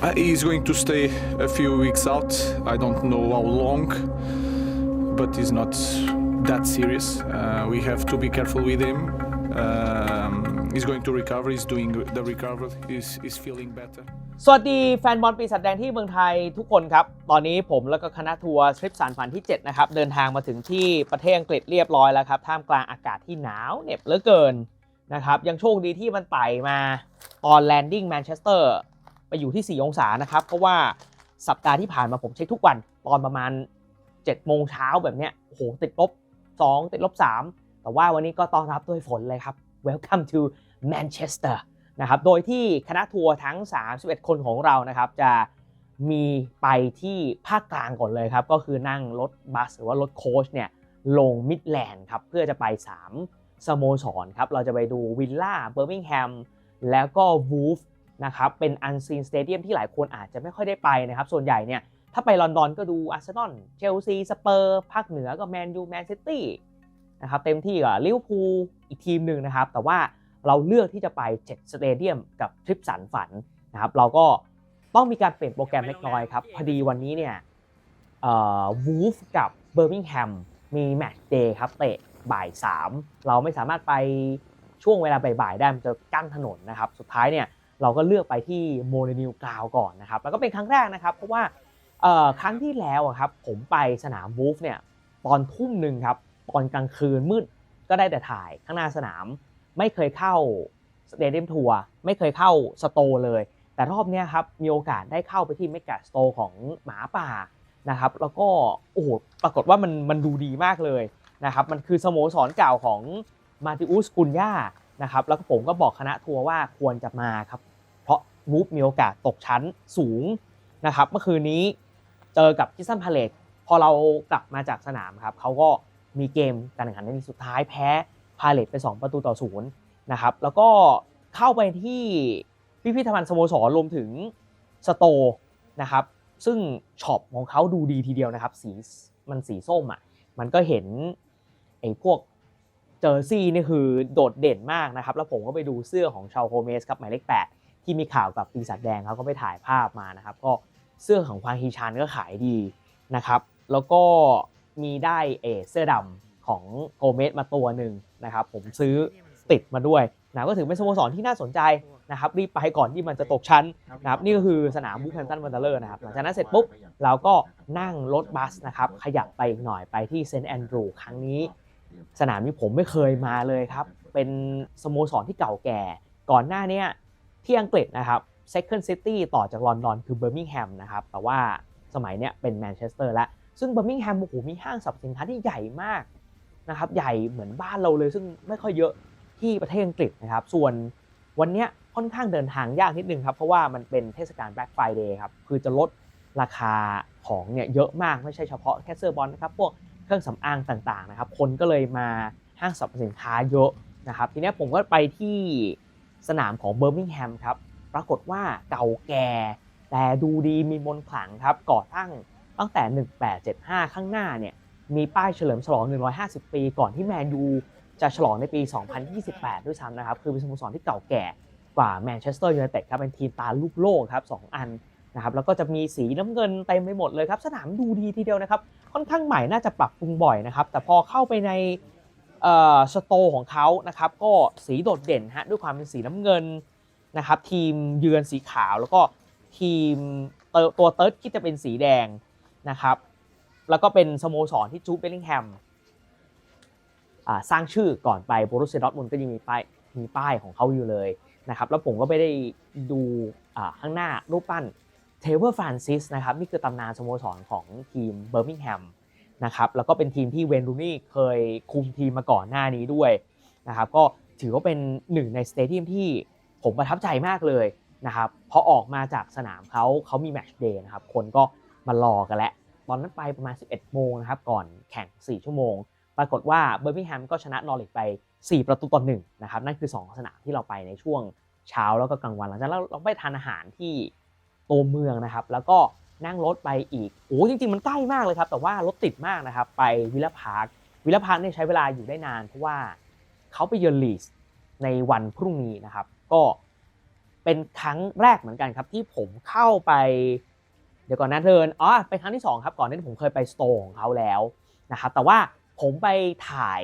He's going to stay a few weeks out. I don't know how long, but it's not that serious. Uh, we have to be careful with him. Um, he's going to recover. He's doing the recovery. He's, he's feeling better. สวัสดีแฟนบอลปีศาจแดงที่เมืองไทยทุกคนครับ ตอนนี้ผมแล้วก็คณะทัวร์ทริปสารฝันที่ 7 นะครับ เดินทางมาถึงที่ประเทศอังกฤษเรียบร้อยแล้วครับ ท่ามกลางอากาศที่หนาวเหน็บเหลือเกินนะครับ ยังโชคดีที่มันไต่มาตอนแลนดิ้งแมนเชสเตอร์ ไปอยู่ที่ 4 องศานะครับเพราะว่าสัปดาห์ที่ผ่านมาผมเช็คทุกวันตอนประมาณ7โมงเช้าแบบเนี้ยโอ้โหติดลบ 2 ติดลบ 3 แต่ว่าวันนี้ก็ต้อนรับด้วยฝนเลยครับ Welcome to Manchester นะครับโดยที่คณะทัวร์ทั้ง 31 คนของเรานะครับจะมีไปที่ภาคกลางก่อนเลยครับ ก็คือนั่งรถบัสหรือว่ารถโค้ชเนี่ยลงมิดแลนด์ครับเพื่อจะไป 3 สโมสรครับ เราจะไปดูวิลล่าเบอร์มิงแฮมแล้วก็วูฟ นะครับเป็นอันซีนสเตเดียมที่หลายคนอาจจะไม่ค่อยได้ไปนะครับ ส่วนใหญ่เนี่ยถ้าไปลอนดอนก็ดูอาร์เซนอลเชลซีสเปอร์ภาคเหนือก็แมนยูแมนซิตี้นะครับเต็มที่กับลิเวอร์พูลอีกทีมหนึ่งนะครับ แต่ว่าเราเลือกที่จะไป7สเตเดียมกับทริปสันฝันนะครับเราก็ต้องมีการเปลี่ยนโปรแกรมเล็กน้อยครับ พอดีวันนี้เนี่ยวูฟกับเบอร์มิงแฮมมีแมตช์เดย์ครับเตะบ่าย 3 เราไม่สามารถไปช่วงเวลาบ่ายๆได้มันจะกั้นถนนนะครับ สุดท้ายเนี่ย เราก็เลือกไปที่โมเรนิวกราวก่อนนะครับแล้วก็เป็นครั้งแรกนะครับ เพราะว่าครั้งที่แล้วครับผมไปสนามวูฟเนี่ยตอนทุ่มหนึ่งครับตอนกลางคืนมืดก็ได้แต่ถ่ายข้างหน้าสนาม ไม่เคยเข้าสเตเดียมทัวร์ไม่เคยเข้าสโตเลย แต่รอบนี้ครับมีโอกาสได้เข้าไปที่เมกาสโตของหมาป่านะครับแล้วก็โอ้โหปรากฏว่ามันมันดูดีมากเลยนะครับมันคือสโมสรเก่าของมาติอุสกุนย่านะครับแล้วก็ผมก็บอกคณะทัวร์ว่าควรจะมาครับ วูฟมีโอกาสตกชั้นสูงนะครับเมื่อคืนนี้เจอกับคิสซันพาเลตพอเรากลับมาจากสนามครับเขาก็มีเกมการแข่งขันในสุดท้ายแพ้พาเลตไป 2 ประตูต่อศูนย์นะครับแล้วก็เข้าไปที่พิพิธภัณฑ์สโมสรรวมถึงสโตนะครับซึ่งช็อปของเขาดูดีทีเดียวนะครับสีมันสีส้มอะมันก็เห็นไอ้พวกเจอร์ซี่นี่คือโดดเด่นมากนะครับ แล้วผมก็ไปดูเสื้อของชาวโฮเมสครับหมายเลข8 ที่มีข่าวกับปีศาจแดงเขาก็ไปถ่ายภาพมานะครับ ก็เสื้อของควางฮีชานก็ขายดีนะครับ แล้วก็มีได้เอเสื้อดำของโกเมสมาตัวหนึ่งนะครับ ผมซื้อติดมาด้วยนะก็ถือเป็นสโมสรที่น่าสนใจนะครับรีบไปก่อนที่มันจะตกชั้นนะครับนี่ก็คือสนามบูแฮมตันวันเดอร์นะครับหลังจากนั้นเสร็จปุ๊บเราก็นั่งรถบัสนะครับขยับไปอีกหน่อยไปที่เซนต์แอนดรูครั้งนี้ สนามนี้ผมไม่เคยมาเลยครับ เป็นสโมสรที่เก่าแก่ ก่อนหน้านี้ ที่อังกฤษนะครับ Second City ต่อจากลอนดอนคือเบอร์มิงแฮมนะครับ แต่ว่าสมัยเนี้ยเป็นแมนเชสเตอร์แล้ว ซึ่งเบอร์มิงแฮมโอ้โหมีห้างสรรพสินค้าที่ใหญ่มากนะครับ ใหญ่เหมือนบ้านเราเลย ซึ่งไม่ค่อยเยอะที่ประเทศอังกฤษนะครับ ส่วนวันเนี้ยค่อนข้างเดินทางยากนิดนึงครับ เพราะว่ามันเป็นเทศกาล Black Friday ครับ คือจะลดราคาของเนี่ยเยอะมาก ไม่ใช่เฉพาะแค่เสื้อบอลนะครับ พวกเครื่องสำอางต่างๆนะครับ คนก็เลยมาห้างสรรพสินค้าเยอะนะครับ ทีนี้ผมก็ไปที่ สนามของเบอร์มิงแฮมครับ ปรากฏว่าเก่าแก่ แต่ดูดีมีมนขลังครับ ก่อตั้งตั้งแต่ 1875 ข้างหน้าเนี่ย มีป้ายเฉลิมฉลอง 150 ปี ก่อนที่แมนยูจะฉลองในปี 2028 ด้วยซ้ำนะครับ คือเป็นสโมสรที่เก่าแก่กว่าแมนเชสเตอร์ยูไนเต็ดครับ เป็นทีมตาลูกโลกครับ 2 อันนะครับ แล้วก็จะมีสีน้ำเงินเต็มไปหมดเลยครับ สนามดูดีทีเดียวนะครับ ค่อนข้างใหม่น่าจะปรับปรุงบ่อยนะครับ แต่พอเข้าไปใน สโตของเขานะครับก็สีโดดเด่นฮะด้วยความเป็นสีน้ำเงินนะครับทีมเยือนสีขาวแล้วก็ทีมตัวเติร์ดที่จะเป็นสีแดงนะครับแล้วก็เป็นสโมสรที่จูเบลลิงแฮมสร้างชื่อก่อนไปโบรุสเซดอร์มุนก็ยังมีป้ายมีป้ายของเขาอยู่เลยนะครับแล้วผมก็ไปได้ดูข้างหน้ารูปปั้นเทเวอร์ฟรานซิสนะครับนี่คือตำนานสโมสรของทีมเบอร์มิงแฮม นะครับแล้วก็เป็นทีมที่เวนรูนี่เคยคุมทีมมาก่อนหน้านี้ด้วยนะครับก็ถือว่าเป็นหนึ่งในสเตเดียมที่ผมประทับใจมากเลยนะครับพอออกมาจากสนามเขาเขามีแมชเดย์นะครับคนก็มารอกันแล้ว ตอนนั้นไปประมาณ 11 โมงนะครับก่อนแข่ง 4 ชั่วโมง ปรากฏว่าเบอร์มิงแฮมก็ชนะนอริทไป 4 ประตูต่อ1นะครับนั่นคือ 2 สนามที่เราไปในช่วงเช้าแล้วก็กลางวันหลังจากนั้นเราไปทานอาหารที่ตัวเมืองนะครับแล้วก็ นั่งรถไปอีกโอ้จริง ๆ มันใกล้มากเลยครับ แต่ว่ารถติดมากนะครับ ไปวิลพาร์ควิลพาร์คเนี่ยใช้เวลาอยู่ได้นานเพราะว่าเขาไปเยือนลีสในวันพรุ่งนี้นะครับ ก็เป็นครั้งแรกเหมือนกันครับ ที่ผมเข้าไป เดี๋ยวก่อนนะเทิร์นอ๋อเป็นครั้งที่ 2 ครับ ก่อนหนานี้ผมเคยไปสโตร์ของเขาแล้วนะครับแต่ว่าผมไปถ่าย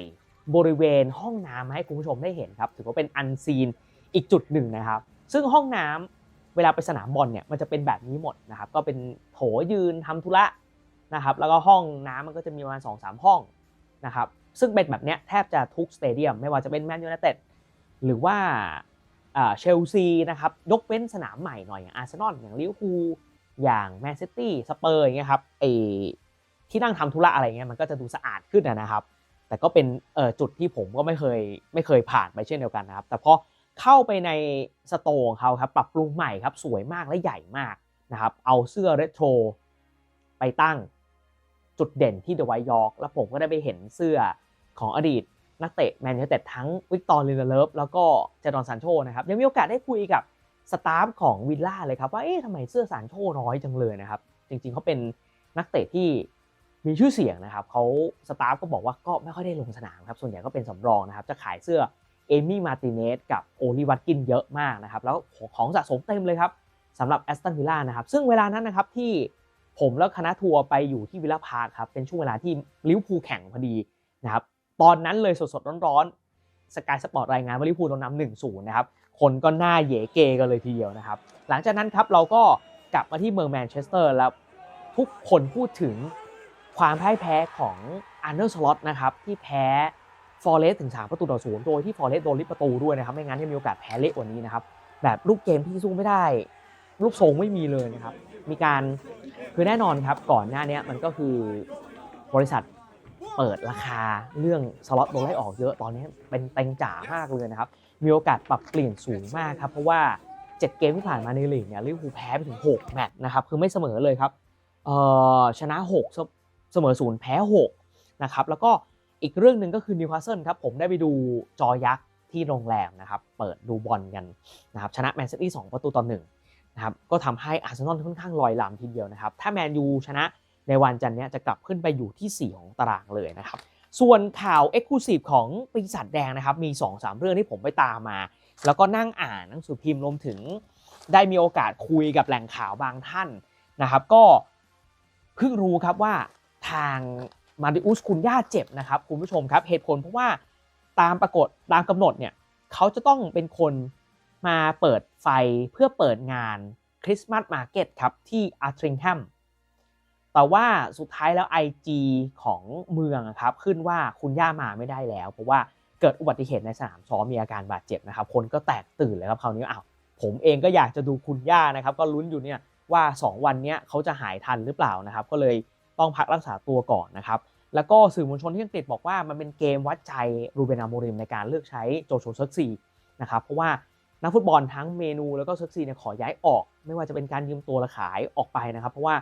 บริเวณห้องน้ำมาให้คุณผู้ชมได้เห็นครับ ถือว่าเป็นอันซีนอีกจุดหนึ่งนะครับ ซึ่งห้องน้ำ เวลาไปสนามบอลเนี่ยมันจะเป็นแบบนี้หมดนะครับ ก็เป็นโถยืนทำธุระนะครับ แล้วก็ห้องน้ำมันก็จะมีประมาณ2องสามห้องนะครับ ซึ่งเป็นแบบเนี้ยแทบจะทุกสเตเดียม ไม่ว่าจะเป็นแมนยู i นเต็ดหรือว่าเชลซีนะครับ ยกเว้นสนามใหม่หน่อย อย่างอาร์เซนอลอย่างลิเวอร์พูลอย่างแมนซิตี้สเปอร์อย่างเงี้ยครับไอที่นั่งทำธุระอะไรเงี้ยมันก็จะดูสะอาดขึ้นนะครับ แต่ก็เป็นเอ่อจุดที่ผมก็ไม่เคยไม่เคยผ่านไปเช่นเดียวกันนะครับ แต่พอ เข้าไปในสโตร์ของเขาครับปรับปรุงใหม่ครับสวยมากและใหญ่มากนะครับเอาเสื้อเรโทรไปตั้งจุดเด่นที่เดอะไวท์ยอร์กแล้วผมก็ได้ไปเห็นเสื้อของอดีตนักเตะแมนยูไนเต็ดทั้งวิกตอร์ลินเดเลฟแล้วก็เจดอนซานโชนะครับยังมีโอกาสได้คุยกับสตาฟของวิลล่าเลยครับว่าเอ๊ะทำไมเสื้อซานโชน้อยจังเลยนะครับ จริงๆเขาเป็นนักเตะที่มีชื่อเสียงนะครับเขาสตาฟก็บอกว่าก็ไม่ค่อยได้ลงสนามครับส่วนใหญ่ก็เป็นสำรองนะครับจะขายเสื้อ เอมี่มาติเนสกับโอลิวัตกินเยอะมากนะครับ แล้วของสะสมเต็มเลยครับสำหรับแอสตันวิลล่านะครับ ซึ่งเวลานั้นนะครับที่ผมแล้วคณะทัวร์ไปอยู่ที่วิลล่าพาร์คครับ เป็นช่วงเวลาที่ลิเวอร์พูลแข่งพอดีนะครับ ตอนนั้นเลยสดๆ ร้อนๆสกายสปอร์ตรายงานว่าลิเวอร์พูลโดนนำหนึ่งศูนย์นะครับ คนก็หน้าเหยเกกันเลยทีเดียวนะครับ หลังจากนั้นครับเราก็กลับมาที่เมืองแมนเชสเตอร์แล้วทุกคนพูดถึงความพ่ายแพ้ของอันเดอร์สล็อตนะครับที่แพ้ ฟอร์เรสถึง3ประตูต่อศูนย์โดยที่ฟอร์เรสโดนลิบประตูด้วยนะครับไม่งั้นจะมีโอกาสแพ้เละกว่านี้นะครับแบบลูกเกมที่สู้ไม่ได้ลูกทรงไม่มีเลยนะครับ มีการคือแน่นอนครับก่อนหน้านี้มันก็คือบริษัทเปิดราคาเรื่องสล็อตโดนไล่ออกเยอะตอนนี้เป็นเต็งจ๋ามากเลยนะครับ มีโอกาสปรับเปลี่ยนสูงมากครับ เพราะว่า 7 เกมที่ผ่านมาในลีกเนี่ยลิเวอร์พูลแพ้ไปถึง 6 แมตช์นะครับ คือไม่เสมอเลยครับเออชนะ6เสเสมอศูนย์แพ้6นะครับแล้วก็ อีกเรื่องหนึ่งก็คือนิวคาสเซิลครับผมได้ไปดูจอยักษ์ที่โรงแรมนะครับเปิดดูบอลกันนะครับชนะแมนซิตี้2ประตูต่อ1นะครับก็ทำให้อาร์เซนอลค่อนข้างลอยลำทีเดียวนะครับถ้าแมนยูชนะในวันจันทร์นี้จะกลับขึ้นไปอยู่ที่ 4 ของตารางเลยนะครับส่วนข่าว e x c l u s i v e ของปีศาจแดงนะครับมี 2-3 เรื่องที่ผมไปตามมา แล้วก็นั่งอ่านหนังสือพิมพ์รวมถึง ได้มีโอกาสคุยกับแหล่งข่าวบางท่านนะครับ ก็เพิ่งรู้ครับว่าทาง มาริอุสคุณย่าเจ็บนะครับคุณผู้ชมครับเหตุผลเพราะว่าตามปรากฏตามกำหนดเนี่ยเขาจะต้องเป็นคนมาเปิดไฟเพื่อเปิดงานคริสต์มาสมาร์เก็ตครับที่อาร์ทริงแฮมแต่ว่าสุดท้ายแล้ว IG ของเมืองครับขึ้นว่าคุณย่ามาไม่ได้แล้ว เพราะว่าเกิดอุบัติเหตุในสนามซ้อมมีอาการบาดเจ็บนะครับ คนก็แตกตื่นเลยครับคราวนี้อ้าวผมเองก็อยากจะดูคุณย่านะครับ ก็ลุ้นอยู่เนี่ยว่า 2 วันนี้เขาจะหายทันหรือเปล่านะครับ ก็เลย ต้องพักรักษาตัวก่อนนะครับ แล้วก็สื่อมวลชนที่อังกฤษบอกว่ามันเป็นเกมวัดใจรูเบนอาโมริมในการเลือกใช้โจโฉเซิร์กซีนะครับ เพราะว่านักฟุตบอลทั้งเมนูแล้วก็เซิร์กซีเนี่ยขอย้ายออก ไม่ว่าจะเป็นการยืมตัวและขายออกไปนะครับ เพราะว่า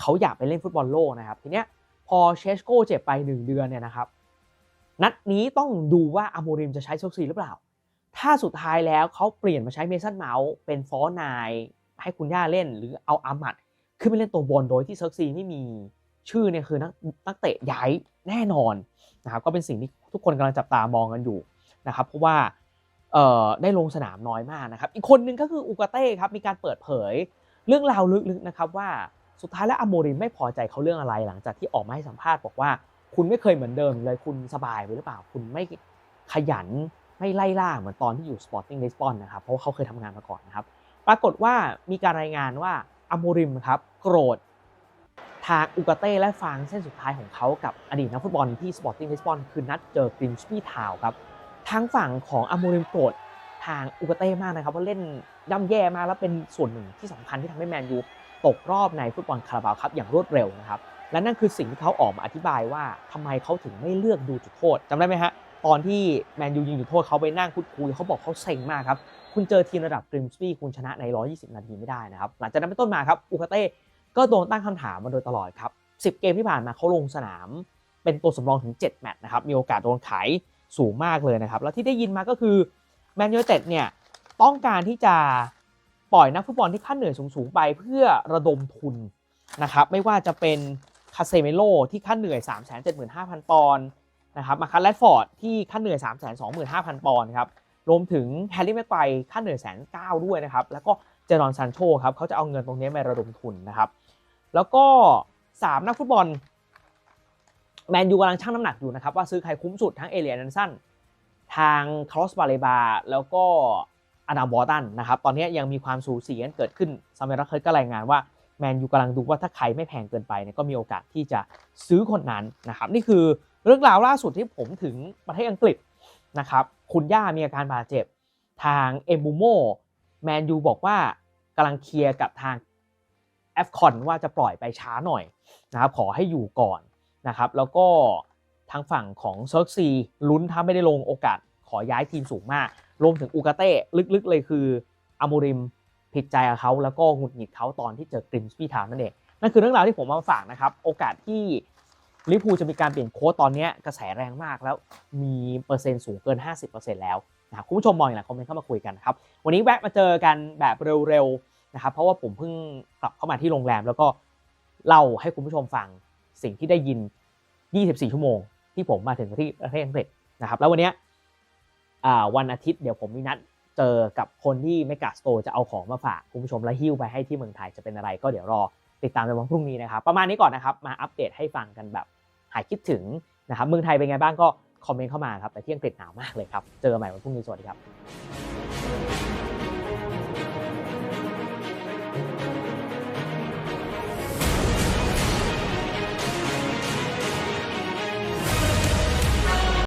เขาอยากไปเล่นฟุตบอลโลกนะครับ ทีเนี้ยพอเชสโก้เจ็บไป 1 เดือนเนี่ยนะครับ นัดนี้ต้องดูว่าอโมริมจะใช้เซอกซีหรือเปล่า ถ้าสุดท้ายแล้วเขาเปลี่ยนมาใช้เมสันเมาส์เป็นฟอร์นายให้คุณย่าเล่นหรือเอาอามัดขึ้นไปเล่นตัวบนโดยที่เซิร์กซีไม่มี ชื่อเนี่ยคือนักนักเตะย้ายแน่นอนนะครับก็เป็นสิ่งที่ทุกคนกำลังจับตามองกันอยู่นะครับเพราะว่าเอ่อได้ลงสนามน้อยมากนะครับ อีกคนนึงก็คืออูกาเต้ครับมีการเปิดเผยเรื่องราวลึกๆนะครับว่าสุดท้ายแล้วอโมริมไม่พอใจเขาเรื่องอะไรหลังจากที่ออกมาให้สัมภาษณ์บอกว่าคุณไม่เคยเหมือนเดิมเลยคุณสบายไปหรือเปล่า คุณไม่ขยันไม่ไล่ล่าเหมือนตอนที่อยู่ Sporting Lisbon นะครับเพราะว่าเขาเคยทำงานมาก่อนนะครับ ปรากฏว่ามีการรายงานว่าอโมริมครับโกรธ ทางอุกาเต้และฟางเส้นสุดท้ายของเขากับอดีตนักฟุตบอลที่ Sporting Lisbon คือนัดเจอกริมสปีทาวครับทางฝั่งของอโมริมโกรธทางอุกาเต้มากนะครับว่าเล่นย่ำแย่มากแล้วเป็นส่วนหนึ่งที่สำคัญที่ทำให้แมนยูตกรอบในฟุตบอลคาราบาวครับอย่างรวดเร็วนะครับและนั่นคือสิ่งที่เขาออกมาอธิบายว่าทำไมเขาถึงไม่เลือกดูจุดโทษจำได้ไหมฮะตอนที่แมนยูยิงจุดโทษเขาไปนั่งพูดคุยเขาบอกเขาเซ็งมากครับ คุณเจอทีมระดับกริมสปี้คุณชนะใน 120 นาทีไม่ได้นะครับ หลังจากนั้นเป็นต้นมาครับอูคาเต้ ก็โดนตั้งคำถามมาโดยตลอดครับ 10 เกมที่ผ่านมาเขาลงสนาม เป็นตัวสำรองถึง 7 แมตช์นะครับ มีโอกาสโดนขายสูงมากเลยนะครับ แล้วที่ได้ยินมาก็คือแมนยูเต็ดเนี่ยต้องการที่จะปล่อยนักฟุตบอลที่ค่าเหนื่อยสูงๆไปเพื่อระดมทุนนะครับ ไม่ว่าจะเป็นคาเซเมโลที่ค่าเหนื่อย 3 7 5 0 0 0 ปอนด์นะครับ มาคัสแรดฟอร์ดที่ค่าเหนื่อย 3 2 5 0 0 0 ปอนด์ครับ รวมถึงแฮร์รี่แม็กไกค่าเหนื่อยแสนเก้าด้วยนะครับ แล้วก็ เจรอนซานโชครับเขาจะเอาเงินตรงนี้มาระดมทุนนะครับ แล้วก็ 3 นักฟุตบอล แมนยูกำลังชั่งน้ำหนักอยู่นะครับ ว่าซื้อใครคุ้มสุดทั้งเอเลียนันสันทางครอสบาเลบาแล้วก็อดัมบอตันนะครับตอนนี้ยังมีความสูสีกันเกิดขึ้นซาเมรักเคยก็รายงานว่าแมนยูกำลังดูว่าถ้าใครไม่แพงเกินไปเนี่ยก็มีโอกาสที่จะซื้อคนนั้นนะครับนี่คือเรื่องราวล่าสุดที่ผมถึงประเทศอังกฤษนะครับคุณย่ามีอาการบาดเจ็บ ทางเอมบูโม แมนยูบอกว่ากำลังเคลียร์กับทางแอฟคอนว่าจะปล่อยไปช้าหน่อยนะครับขอให้อยู่ก่อนนะครับแล้วก็ทางฝั่งของเซิร์กซีลุ้นถ้าไม่ได้ลงโอกาสขอย้ายทีมสูงมาก รวมถึงอูกาเต้ลึกๆเลยคืออามูริมผิดใจกับเขาแล้วก็หงุดหงิดเขาตอนที่เจอกริมสปีทาวนั่นเองนั่นคือเรื่องราวที่ผมมาฝากนะครับ โอกาสที่ ลิพูจะมีการเปลี่ยนโค้ชตอนนี้กระแสแรงมากแล้วมีเปอร์เซ็นต์สูงเกิน 50%แล้วนะครับคุณผู้ชมมองอย่างไรคอมเมนต์เข้ามาคุยกันนะครับวันนี้แวะมาเจอกันแบบเร็วๆนะครับเพราะว่าผมเพิ่งกลับเข้ามาที่โรงแรม แล้วก็เล่าให้คุณผู้ชมฟังสิ่งที่ได้ยิน 24 ชั่วโมง ที่ผมมาถึงที่ประเทศอังกฤษนะครับแล้ววันนี้วันอาทิตย์เดี๋ยวผมมีนัดเจอกับคนที่เมกาสโตจะเอาของมาฝากคุณผู้ชมและหิ้วไปให้ที่เมืองไทยจะเป็นอะไรก็เดี๋ยวรอติดตามในวันพรุ่งนี้นะครับ ประมาณนี้ก่อนนะครับ มาอัปเดตให้ฟังกันแบบ หายคิดถึงนะครับเมืองไทยเป็นไงบ้างก็คอมเมนต์เข้ามาครับแต่ที่อังกฤษหนาวมากเลยครับ เจอใหม่วันพรุ่งนี้สวัสดีครับ